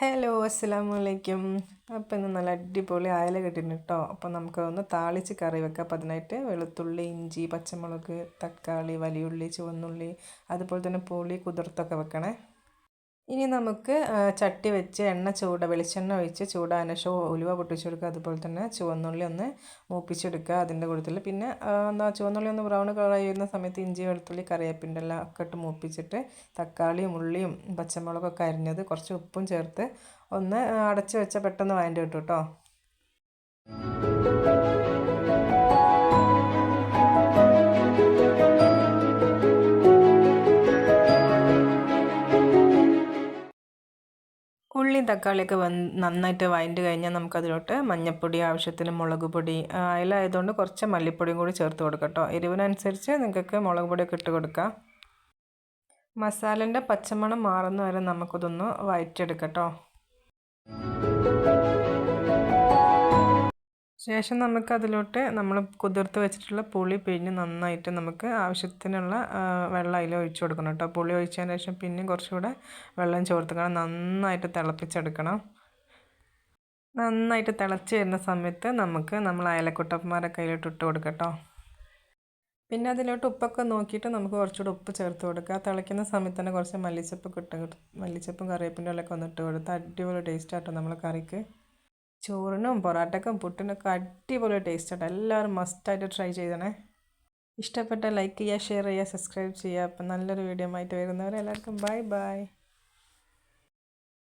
Hello അസ്സാം വലൈക്കും അപ്പം ഇന്ന് നല്ല അടിപൊളി അയല കിട്ടിയിട്ടുണ്ട് കേട്ടോ അപ്പം നമുക്കതൊന്ന് താളിച്ച് കറി വെക്കാം. അപ്പം അതിനായിട്ട് വെളുത്തുള്ളി ഇഞ്ചി പച്ചമുളക് തക്കാളി വലിയുള്ളി ചുവന്നുള്ളി അതുപോലെ തന്നെ പുളി കുതിർത്തൊക്കെ വെക്കണേ. ഇനി നമുക്ക് ചട്ടി വെച്ച് എണ്ണ ചൂട വെളിച്ചെണ്ണ ഒഴിച്ച് ചൂടാന ശേഷം ഉലുവ പൊട്ടിച്ചെടുക്കുക അതുപോലെ തന്നെ ചുവന്നുള്ളി ഒന്ന് മൂപ്പിച്ചെടുക്കുക അതിന്റെ കൂട്ടത്തിൽ പിന്നെ എന്താ ചുവന്നുള്ളി ഒന്ന് ബ്രൗൺ കളറായി വരുന്ന സമയത്ത് ഇഞ്ചി വെളുത്തുള്ളി കറിവേപ്പിന്റെ എല്ലാം ഒക്കെ ഇട്ട് മൂപ്പിച്ചിട്ട് തക്കാളിയും ഉള്ളിയും പച്ചമുളകൊക്കെ അരിഞ്ഞത് കുറച്ച് ഉപ്പും ചേർത്ത് ഒന്ന് അടച്ചു വെച്ചാൽ പെട്ടെന്ന് വാങ്ങിയിട്ട് കിട്ടും കേട്ടോ ഉള്ളിയും തക്കാളിയൊക്കെ വന്ന് നന്നായിട്ട് വഴണ്ട് കഴിഞ്ഞാൽ നമുക്കതിലോട്ട് മഞ്ഞൾപ്പൊടി ആവശ്യത്തിന് മുളക് പൊടി അതിലായതുകൊണ്ട് കുറച്ച് മല്ലിപ്പൊടിയും കൂടി ചേർത്ത് കൊടുക്കാം കേട്ടോ എരിവിനനുസരിച്ച് നിങ്ങൾക്ക് മുളക് പൊടിയൊക്കെ ഇട്ട് കൊടുക്കാം. മസാലന്റെ പച്ചമണം മാറുന്ന വരെ നമുക്കതൊന്ന് വഴറ്റിയെടുക്കാം കേട്ടോ ശേഷം നമുക്ക് അതിലോട്ട് നമ്മൾ കുതിർത്ത് വെച്ചിട്ടുള്ള പുളി പിഴിഞ്ഞ് നന്നായിട്ട് നമുക്ക് ആവശ്യത്തിനുള്ള വെള്ളം അതിൽ ഒഴിച്ചു കൊടുക്കണം കേട്ടോ. പുളി ഒഴിച്ചതിന് ശേഷം പിന്നെയും കുറച്ചുകൂടെ വെള്ളം ചോർത്തുക്കണം നന്നായിട്ട് തിളപ്പിച്ചെടുക്കണം. നന്നായിട്ട് തിളച്ച് വരുന്ന സമയത്ത് നമുക്ക് നമ്മൾ അയലക്കുട്ടപ്പന്മാരെ കയ്യിലോട്ട് ഇട്ട് കൊടുക്കട്ടോ പിന്നെ അതിലോട്ട് ഉപ്പൊക്കെ നോക്കിയിട്ട് നമുക്ക് കുറച്ചുകൂടെ ഉപ്പ് ചേർത്ത് കൊടുക്കുക തിളയ്ക്കുന്ന സമയത്ത് തന്നെ കുറച്ച് മല്ലിച്ചപ്പ് കിട്ടും. മല്ലിച്ചപ്പും കറിവേപ്പിന്റെ ഇലയൊക്കെ ഒന്ന് ഇട്ട് കൊടുത്താൽ അടിപൊളി ടേസ്റ്റ് ആട്ടോ നമ്മളെ കറിക്ക്. ചോറിനും പൊറാട്ടക്കും പുട്ടിനൊക്കെ അടിപൊളി ടേസ്റ്റാണ് എല്ലാവരും മസ്റ്റായിട്ട് ട്രൈ ചെയ്തണേ ഇഷ്ടപ്പെട്ട ലൈക്ക് ചെയ്യുക ഷെയർ ചെയ്യുക സബ്സ്ക്രൈബ് ചെയ്യുക. അപ്പം നല്ലൊരു വീഡിയോ ആയിട്ട് വരുന്നവരെ എല്ലാവർക്കും ബൈ ബൈ